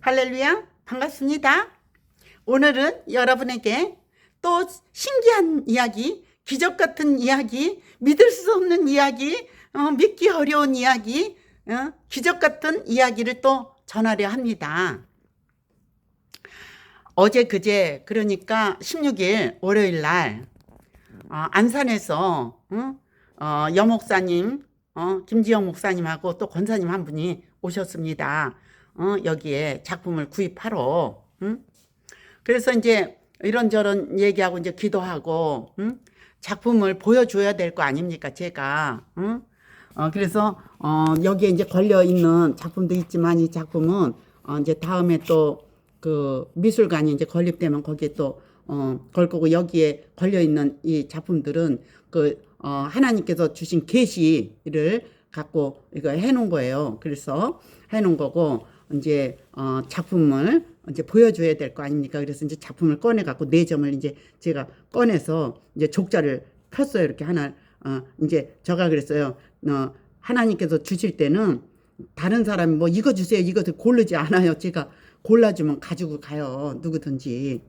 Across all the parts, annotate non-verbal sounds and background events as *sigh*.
할렐루야 반갑습니다. 오늘은 여러분에게 또 신기한 이야기, 기적 같은 이야기, 믿을 수 없는 이야기, 어, 믿기 어려운 이야기, 어, 기적 같은 이야기를 또 전하려 합니다. 어제 그제 그러니까 16일 월요일 날 어, 안산에서 어, 어, 여목사님, 어, 김지영 목사님하고 또 권사님 한 분이 오셨습니다. 어, 여기에 작품을 구입하러. 응? 그래서 이제 이런저런 얘기하고 이제 기도하고 응? 작품을 보여줘야 될 거 아닙니까 제가. 응? 어, 그래서 어, 여기에 이제 걸려 있는 작품도 있지만 이 작품은 어, 이제 다음에 또 그 미술관이 이제 건립되면 거기에 또 어, 걸 거고 여기에 걸려 있는 이 작품들은 그 어, 하나님께서 주신 계시를 갖고 이거 해놓은 거예요. 그래서 해놓은 거고 이제 어, 작품을 이제 보여줘야 될 거 아닙니까? 그래서 이제 작품을 꺼내 갖고 네 점을 이제 제가 꺼내서 이제 족자를 폈어요. 이렇게 하나 어, 이제 제가 그랬어요. 어, 하나님께서 주실 때는 다른 사람이 뭐 이거 주세요. 이거 고르지 않아요. 제가 골라주면 가지고 가요. 누구든지.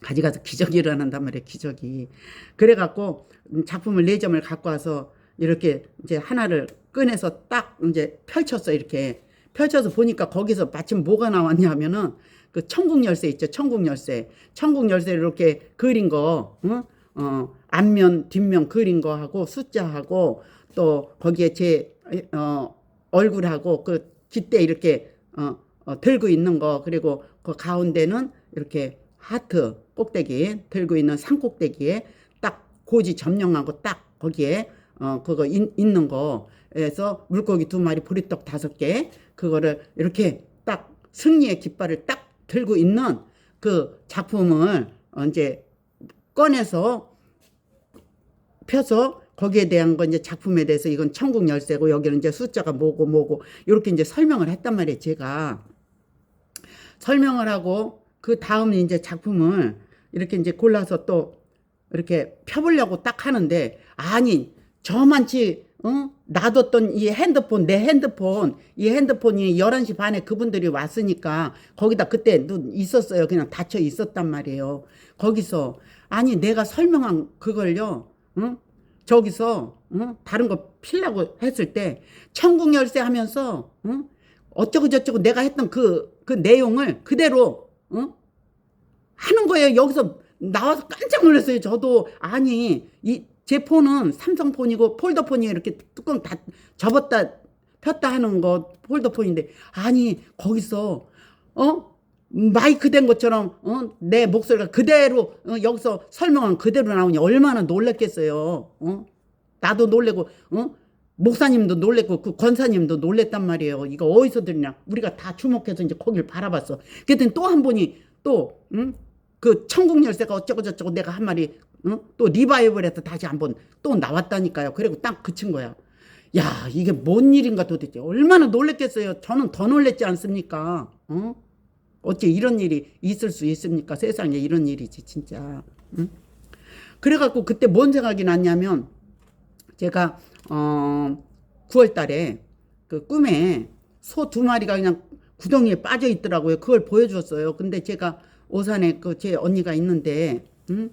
가져가서 기적이 일어난단 말이에요. 기적이. 그래갖고 작품을 네 점을 갖고 와서 이렇게 이제 하나를 꺼내서 딱 이제 펼쳤어 이렇게 펼쳐서 보니까 거기서 마침 뭐가 나왔냐 하면은 그 천국 열쇠 있죠. 천국 열쇠. 천국 열쇠를 이렇게 그린 거, 어? 어, 앞면, 뒷면 그린 거 하고 숫자하고 또 거기에 제, 어, 얼굴하고 그 깃대 이렇게, 어, 어, 들고 있는 거 그리고 그 가운데는 이렇게 하트 꼭대기 들고 있는 산 꼭대기에 딱 고지 점령하고 딱 거기에 어 그거 있, 있는 거에서 물고기 두 마리 보리떡 다섯 개 그거를 이렇게 딱 승리의 깃발을 딱 들고 있는 그 작품을 어 이제 꺼내서 펴서 거기에 대한 건 이제 작품에 대해서 이건 천국 열쇠고 여기는 이제 숫자가 뭐고 뭐고 이렇게 이제 설명을 했단 말이에요 제가. 설명을 하고 그 다음 이제 작품을 이렇게 이제 골라서 또 이렇게 펴보려고 딱 하는데 아니 저만치 어? 놔뒀던 이 핸드폰 내 핸드폰 이 핸드폰이 11시 반에 그분들이 왔으니까 거기다 그때 눈 있었어요 그냥 닫혀 있었단 말이에요 거기서 아니 내가 설명한 그걸요 응? 저기서 응? 다른 거 필라고 했을 때 천국 열쇠 하면서 응? 어쩌고 저쩌고 내가 했던 그, 그 내용을 그대로, 어? 하는 거예요. 여기서 나와서 깜짝 놀랐어요. 저도, 아니, 이, 제 폰은 삼성폰이고 폴더폰이 이렇게 뚜껑 다 접었다, 폈다 하는 거 폴더폰인데, 아니, 거기서, 어? 마이크 된 것처럼, 어? 내 목소리가 그대로, 어? 여기서 설명한 그대로 나오니 얼마나 놀랐겠어요. 어? 나도 놀래고, 어? 목사님도 놀랬고 그 권사님도 놀랬단 말이에요. 이거 어디서 들냐? 우리가 다 주목해서 이제 거기를 바라봤어. 그랬더니 또 한 분이 또 응? 그 천국 열쇠가 어쩌고 저쩌고 내가 한 말이 응? 또 리바이벌에서 다시 한번 또 나왔다니까요. 그리고 딱 그친 거야. 야 이게 뭔 일인가 도대체 얼마나 놀랬겠어요. 저는 더 놀랬지 않습니까? 어? 어째 이런 일이 있을 수 있습니까? 세상에 이런 일이지 진짜. 응? 그래갖고 그때 뭔 생각이 났냐면 제가 어 9월 달에 그 꿈에 소 두 마리가 그냥 구덩이에 빠져 있더라고요. 그걸 보여줬어요. 근데 제가 오산에 그 제 언니가 있는데 음?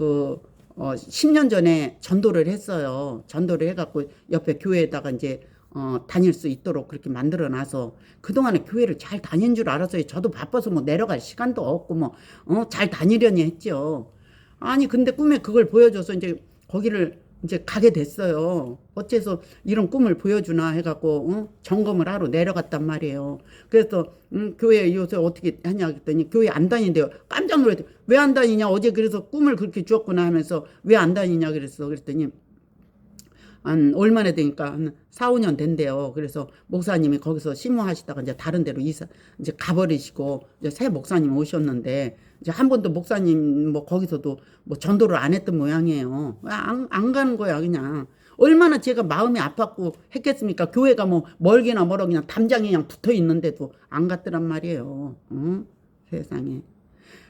그 어, 10년 전에 전도를 했어요. 전도를 해갖고 옆에 교회에다가 이제 어, 다닐 수 있도록 그렇게 만들어 놔서 그동안에 교회를 잘 다닌 줄 알았어요. 저도 바빠서 뭐 내려갈 시간도 없고 뭐, 어, 잘 다니려니 했죠. 아니, 근데 꿈에 그걸 보여줘서 이제 거기를 이제 가게 됐어요. 어째서 이런 꿈을 보여주나 해갖고 어? 점검을 하러 내려갔단 말이에요. 그래서 음, 교회 요새 어떻게 하냐 그랬더니 교회 안 다닌대요. 깜짝 놀랐대요. 왜 안 다니냐 어제 그래서 꿈을 그렇게 주었구나 하면서 왜 안 다니냐 그랬어. 그랬더니 한 얼마나 되니까 한 4, 5년 된대요. 그래서 목사님이 거기서 심호하시다가 이제 다른 데로 이사 이제 가버리시고 이제 새 목사님 오셨는데 이제 한 번도 목사님 뭐 거기서도 뭐 전도를 안 했던 모양이에요. 안, 안 가는 거야 그냥. 얼마나 제가 마음이 아팠고 했겠습니까? 교회가 뭐 멀게나 멀어 그냥 담장에 그냥 붙어 있는데도 안 갔더란 말이에요. 어? 세상에.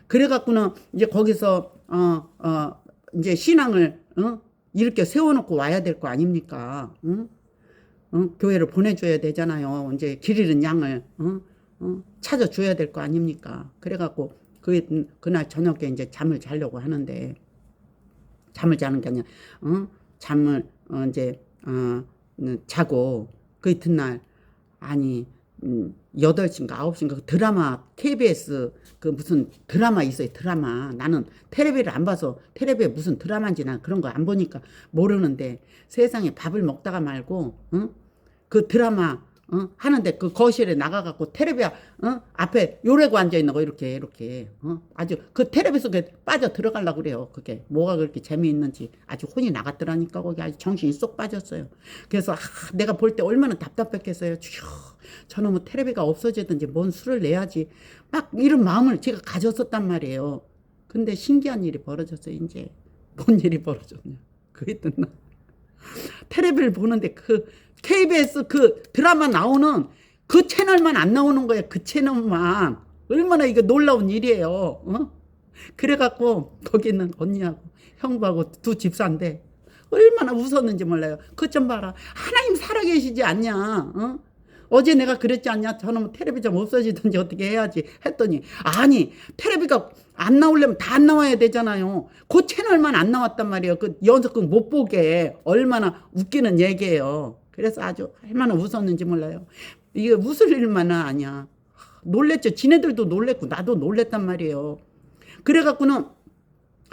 그래갖고는 이제 거기서 어, 어, 이제 신앙을 어? 이렇게 세워놓고 와야 될 거 아닙니까? 응? 어? 교회를 보내줘야 되잖아요. 이제 길 잃은 양을 어? 어? 찾아줘야 될 거 아닙니까? 그래갖고 그 그날 저녁에 이제 잠을 자려고 하는데 잠을 자는 게 아니라 어? 잠을 어, 이제 어, 음, 자고 그 이튿날 아니 음, 8시인가 9시인가 그 드라마 KBS 그 무슨 드라마 있어요 드라마 나는 테레비를 안 봐서 테레비에 무슨 드라마인지 난 그런 거 안 보니까 모르는데 세상에 밥을 먹다가 말고 어? 그 드라마 어? 하는데 그 거실에 나가갖고 테레비 어? 앞에 요래고 앉아 있는 거 이렇게 이렇게. 어? 아주 그 테레비 속에 빠져 들어가려 그래요 그게. 뭐가 그렇게 재미있는지. 아주 혼이 나갔더라니까 거기 아주 정신이 쏙 빠졌어요. 그래서 아, 내가 볼 때 얼마나 답답했겠어요. 저놈의 테레비가 없어지든지 뭔 수를 내야지. 막 이런 마음을 제가 가졌었단 말이에요. 근데 신기한 일이 벌어졌어요 이제. 뭔 일이 벌어졌냐. 그 이튿날 테레비를 보는데 그 KBS 그 드라마 나오는 그 채널만 안 나오는 거예요. 그 채널만. 얼마나 이거 놀라운 일이에요. 어? 그래갖고 거기 있는 언니하고 형부하고 두 집사인데 얼마나 웃었는지 몰라요. 그좀 봐라. 하나님 살아계시지 않냐. 어? 어제 내가 그랬지 않냐? 저놈 테레비 좀 없어지든지 어떻게 해야지 했더니 아니 테레비가 안 나오려면 다 안 나와야 되잖아요. 그 채널만 안 나왔단 말이에요. 그 연속극 못 보게 얼마나 웃기는 얘기예요. 그래서 아주 얼마나 웃었는지 몰라요. 이게 웃을 일만은 아니야. 놀랬죠. 지네들도 놀랬고 나도 놀랬단 말이에요. 그래갖고는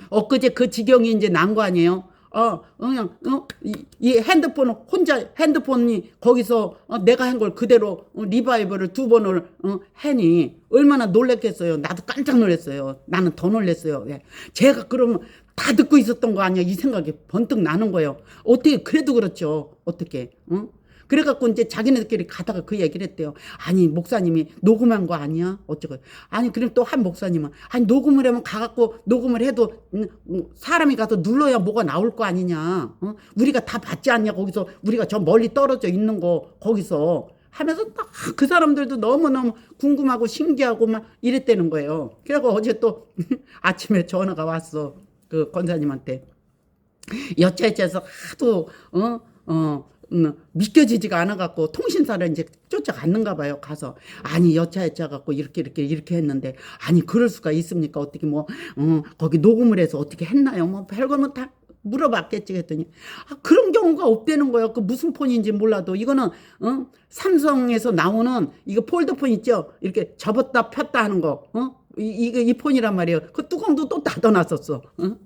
엊그제 그 지경이 이제 난 거 아니에요. 어, 그냥, 어, 이, 이 핸드폰, 혼자 핸드폰이 거기서 어, 내가 한 걸 그대로 어, 리바이벌을 두 번을 어, 해니 얼마나 놀랬겠어요. 나도 깜짝 놀랐어요. 나는 더 놀랐어요. 예. 제가 그러면 다 듣고 있었던 거 아니야. 이 생각이 번뜩 나는 거예요. 어떻게, 그래도 그렇죠. 어떻게, 어? 그래갖고 이제 자기네들끼리 가다가 그 얘기를 했대요. 아니 목사님이 녹음한 거 아니야? 어쩌고. 아니 그럼 또 한 목사님은 아니 녹음을 하면 가갖고 녹음을 해도 음, 음, 사람이 가서 눌러야 뭐가 나올 거 아니냐? 어? 우리가 다 받지 않냐? 거기서 우리가 저 멀리 떨어져 있는 거 거기서 하면서 딱 그 사람들도 너무너무 궁금하고 신기하고 막 이랬다는 거예요. 그래갖고 어제 또 *laughs* 아침에 전화가 왔어. 그 권사님한테. 여차여차해서 하도 어? 어, 음, 믿겨지지가 않아갖고 통신사를 이제 쫓아갔는가 봐요. 가서 아니 여차여차 갖고 이렇게 이렇게 이렇게 했는데 아니 그럴 수가 있습니까? 어떻게 뭐 어, 거기 녹음을 해서 어떻게 했나요? 뭐 별거는 다 물어봤겠지 했더니 아, 그런 경우가 없다는 거예요. 그 무슨 폰인지 몰라도 이거는 어? 삼성에서 나오는 이거 폴더폰 있죠? 이렇게 접었다 폈다 하는 거. 어? 이, 이거 이 폰이란 말이에요. 그 뚜껑도 또 닫아놨었어. 어?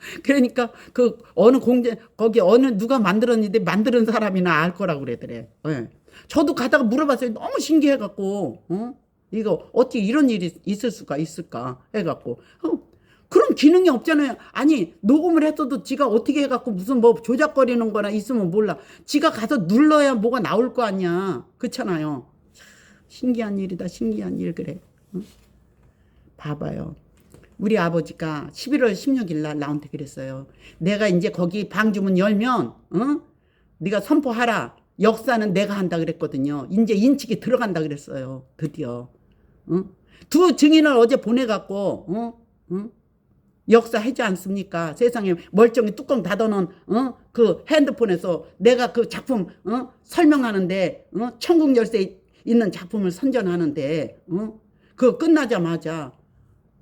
*laughs* 그러니까 그 어느 공장 거기 어느 누가 만들었는데 만드는 사람이나 알 거라고 그러더래. 예. 저도 가다가 물어봤어요. 너무 신기해 갖고 어? 이거 어떻게 이런 일이 있을 수가 있을까 해 갖고 어, 그런 기능이 없잖아요. 아니 녹음을 했어도 지가 어떻게 해 갖고 무슨 뭐 조작거리는 거나 있으면 몰라. 지가 가서 눌러야 뭐가 나올 거 아니야. 그렇잖아요. 신기한 일이다. 신기한 일 그래. 응? 봐봐요. 우리 아버지가 11월 16일 날 나한테 그랬어요. 내가 이제 거기 방 주문 열면, 어? 네가 선포하라. 역사는 내가 한다 그랬거든요. 이제 인식이 들어간다 그랬어요. 드디어. 어? 두 증인을 어제 보내갖고, 어? 어? 역사 하지 않습니까? 세상에 멀쩡히 뚜껑 닫아놓은 어? 그 핸드폰에서 내가 그 작품 어? 설명하는데 어? 천국 열쇠 있는 작품을 선전하는데 어? 그거 끝나자마자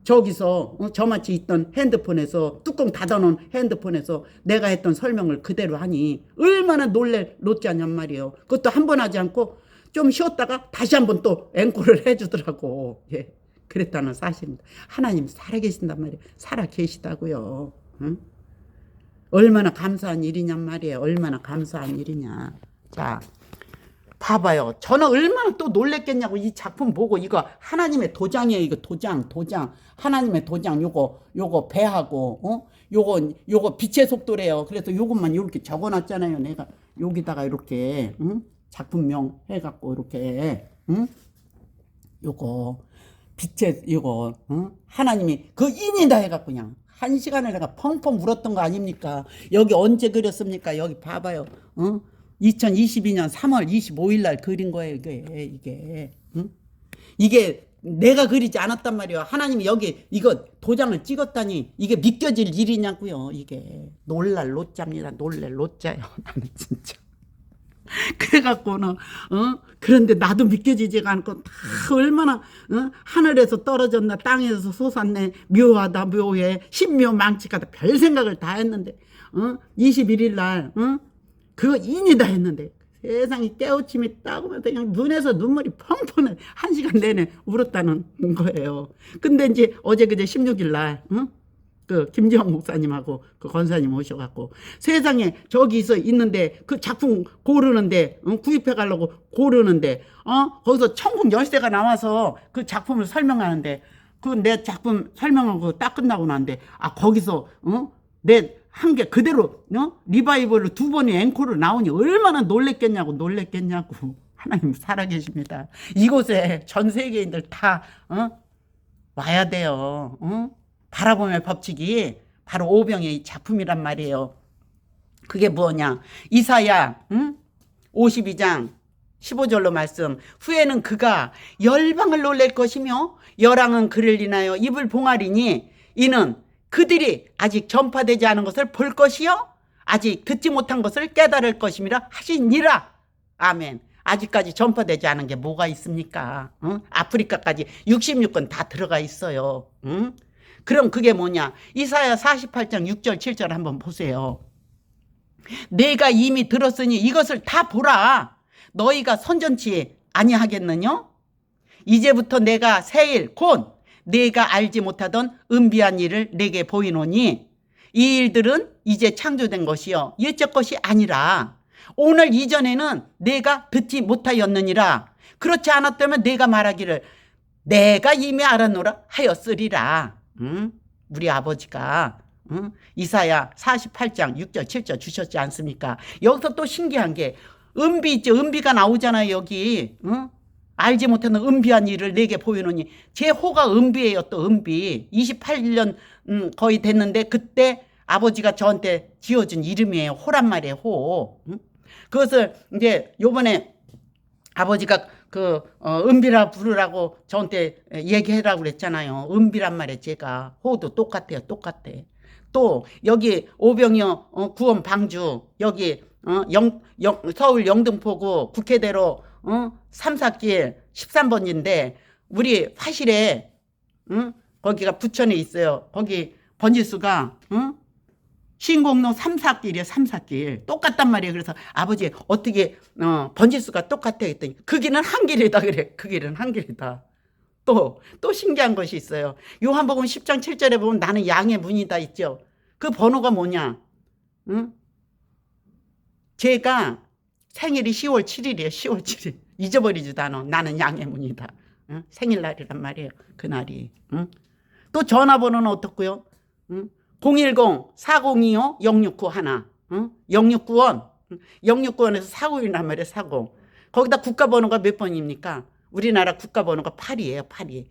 저기서 어, 저마치 있던 핸드폰에서 뚜껑 닫아놓은 핸드폰에서 내가 했던 설명을 그대로 하니 얼마나 놀래 놓지 않냔 말이에요. 그것도 한 번 하지 않고 좀 쉬었다가 다시 한 번 또 앵콜을 해주더라고. 예, 그랬다는 사실입니다. 하나님 살아계신단 말이에요. 살아계시다고요. 응? 얼마나 감사한 일이냔 말이에요. 얼마나 감사한 일이냐. 자, 봐봐요. 저는 얼마나 또 놀랬겠냐고 이 작품 보고 이거 하나님의 도장이에요. 이거 도장, 도장. 하나님의 도장 요거 요거 배하고 어? 요거 요거 빛의 속도래요. 그래서 요것만 이렇게 적어 놨잖아요. 내가 여기다가 이렇게 응? 작품명 해 갖고 이렇게 응? 요거 빛의 요거 응? 하나님이 그 인이다 해 갖고 그냥 한 시간을 내가 펑펑 울었던 거 아닙니까? 여기 언제 그렸습니까? 여기 봐봐요. 어? 2022년 3월 25일 날 그린 거예요, 이게. 이게. 응? 이게 내가 그리지 않았단 말이에요. 하나님이 여기 이거 도장을 찍었다니 이게 믿겨질 일이냐고요. 이게 놀랄 로자입니다. 놀랄 로자요. *laughs* 나는 진짜. 그래갖고는 어 그런데 나도 믿겨지지가 않고 다 얼마나 어? 하늘에서 떨어졌나 땅에서 솟았네 묘하다 묘해 신묘 망치가다 별 생각을 다 했는데 어 21일 날 어? 그거 인이다 했는데 세상에 깨우침이 따고면서 그냥 눈에서 눈물이 펑펑 한 시간 내내 울었다는 거예요. 근데 이제 어제 그제 16일 날 어? 그 김지영 목사님하고 그 권사님 오셔갖고 세상에 저기서 있는데 그 작품 고르는데 어? 구입해 가려고 고르는데 어 거기서 천국 열쇠가 나와서 그 작품을 설명하는데 그 내 작품 설명하고 딱 끝나고 나는데 아 거기서 어내 한 게 그대로 어 리바이벌로 두 번이 앵콜을 나오니 얼마나 놀랬겠냐고 놀랬겠냐고 *laughs* 하나님 살아계십니다 이곳에 전 세계인들 다 어? 와야 돼요. 어? 바라봄의 법칙이 바로 오병의 이 작품이란 말이에요. 그게 뭐냐? 이사야 응? 52장 15절로 말씀. 후에는 그가 열방을 놀랄 것이며 열왕은 그를 인하여 입을 봉하리니 이는 그들이 아직 전파되지 않은 것을 볼 것이요 아직 듣지 못한 것을 깨달을 것임이라 하시니라. 아멘. 아직까지 전파되지 않은 게 뭐가 있습니까? 응? 아프리카까지 66건 다 들어가 있어요. 응? 그럼 그게 뭐냐? 이사야 48장 6절 7절 한번 보세요. 내가 이미 들었으니 이것을 다 보라. 너희가 선전치 아니하겠느냐? 이제부터 내가 새일 곧 내가 알지 못하던 은비한 일을 내게 보이노니 이 일들은 이제 창조된 것이요 옛적 것이 아니라 오늘 이전에는 내가 듣지 못하였느니라 그렇지 않았다면 내가 말하기를 내가 이미 알아노라 하였으리라 응? 우리 아버지가 응? 이사야 48장 6절 7절 주셨지 않습니까 여기서 또 신기한 게 은비 있죠 은비가 나오잖아요 여기 응? 알지 못하는 은비한 일을 내게 보이노니 제 호가 은비예요 또 은비. 28년 음, 거의 됐는데 그때 아버지가 저한테 지어준 이름이에요. 호란 말이에요 호. 응? 그것을 이제 요번에 아버지가 그 어, 은비라 부르라고 저한테 얘기해라고 그랬잖아요. 은비란 말에 제가. 호도 똑같아요 똑같아. 또 여기 오병이어 어, 구원 방주 여기 어, 영, 영, 서울 영등포구 국회대로 어? 3, 4길 13번인데 우리 화실에 응? 거기가 부천에 있어요. 거기 번지수가 응? 신공로 3, 4길이에요. 3, 4길. 똑같단 말이에요. 그래서 아버지 어떻게 어, 번지수가 똑같아 했더니 그 길은 한 길이다 그래. 그 길은 한 길이다. 또, 또 신기한 것이 있어요. 요한복음 10장 7절에 보면 나는 양의 문이다 있죠. 그 번호가 뭐냐? 응? 제가 생일이 10월 7일이에요. 10월 7일. 잊어버리지도 않아. 나는 양의 문이다. 응? 생일날이란 말이에요. 그날이. 응? 또 전화번호는 어떻고요? 응? 010-402-0691 하나. 응? 0691. 0691에서 사고이란 말이에요. 사고. 거기다 국가번호가 몇 번입니까? 우리나라 국가번호가 8이에요. 8이.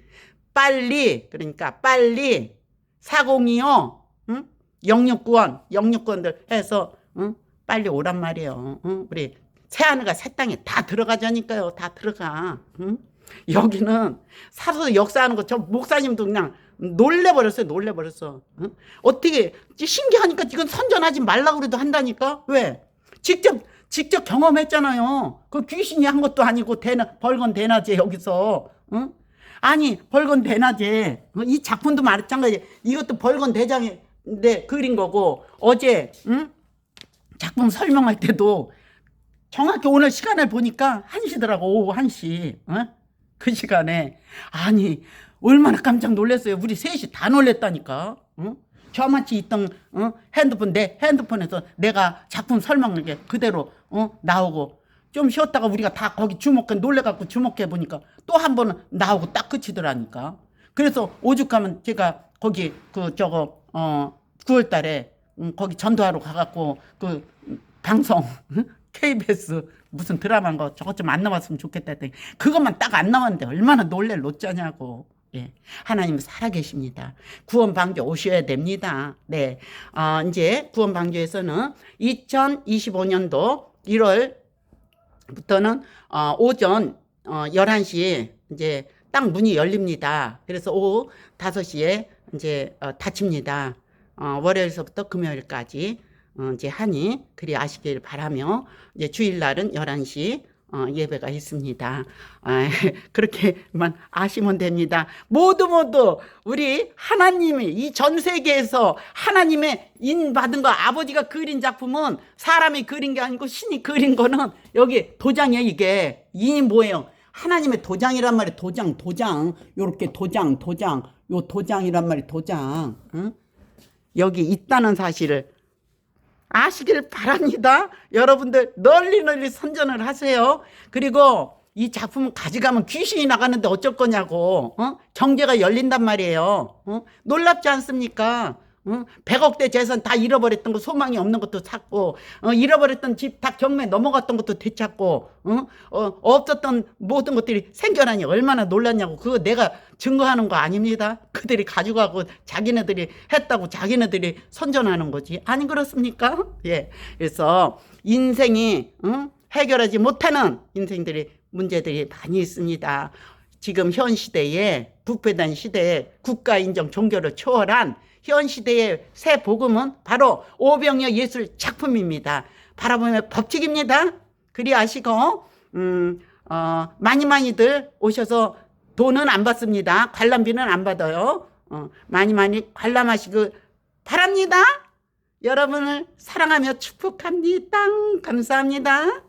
빨리 그러니까 빨리 402요. 응? 0691. 0691들 해서 응? 빨리 오란 말이에요. 응? 우리 새하늘과 새 땅에 다 들어가자니까요. 다 들어가. 응? 여기는 살아서 역사하는 거 저 목사님도 그냥 놀래버렸어요. 놀래버렸어. 응? 어떻게 신기하니까 이건 선전하지 말라고 그래도 한다니까? 왜? 직접 직접 경험했잖아요. 그 귀신이 한 것도 아니고 대나 벌건 대낮에 여기서. 응? 아니 벌건 대낮에 이 작품도 마찬가지. 이것도 벌건 대장에 그린 거고 어제 응? 작품 설명할 때도 정확히 오늘 시간을 보니까 1시더라고, 오후 1시. 어? 그 시간에. 아니, 얼마나 깜짝 놀랐어요. 우리 셋이 다 놀랬다니까. 어? 저만치 있던 어? 핸드폰, 내 핸드폰에서 내가 작품 설명을 게 그대로 어? 나오고 좀 쉬었다가 우리가 다 거기 주목해, 놀래갖고 주목해 보니까 또 한 번은 나오고 딱 끝이더라니까. 그래서 오죽하면 제가 거기 그 저거, 어, 9월 달에 음, 거기 전도하러 가갖고 그 방송 KBS 무슨 드라마인 거 저것 좀 안 나왔으면 좋겠다 했더니 그것만 딱 안 나왔는데 얼마나 놀랄 노짜냐고. 예. 하나님 살아계십니다. 구원 방주 오셔야 됩니다. 네. 어, 이제 구원 방주에서는 2025년도 1월부터는 어, 오전 어, 11시에 이제 딱 문이 열립니다. 그래서 오후 5시에 이제 어, 닫힙니다. 어, 월요일서부터 금요일까지. 어, 이제 하니 그리 아시길 바라며 이제 주일날은 11시 어, 예배가 있습니다. 아, *laughs* 그렇게만 아시면 됩니다. 모두 모두 우리 하나님이 이 전 세계에서 하나님의 인 받은 거 아버지가 그린 작품은 사람이 그린 게 아니고 신이 그린 거는 여기 도장이에요 이게 이 뭐예요? 하나님의 도장이란 말이 도장 도장 요렇게 도장 도장 요 도장이란 말이 도장 응? 여기 있다는 사실을 아시길 바랍니다. 여러분들 널리 널리 선전을 하세요. 그리고 이 작품 가져가면 귀신이 나가는데 어쩔 거냐고. 어? 정제가 열린단 말이에요. 어? 놀랍지 않습니까? 어? 100억대 재산 다 잃어버렸던 거 소망이 없는 것도 찾고 어, 잃어버렸던 집 다 경매 넘어갔던 것도 되찾고 어? 어, 없었던 모든 것들이 생겨나니 얼마나 놀랐냐고 그거 내가 증거하는 거 아닙니다 그들이 가져가고 자기네들이 했다고 자기네들이 선전하는 거지 아니 그렇습니까 예 그래서 인생이 응? 해결하지 못하는 인생들이 문제들이 많이 있습니다 지금 현 시대에 부패단 시대에 국가 인정 종교를 초월한 현 시대의 새 복음은 바로 오병이어 예술 작품입니다. 바라보면 법칙입니다. 그리 아시고 음, 어, 많이 많이들 오셔서 돈은 안 받습니다. 관람비는 안 받아요. 어, 많이 많이 관람하시길 바랍니다. 여러분을 사랑하며 축복합니다. 감사합니다.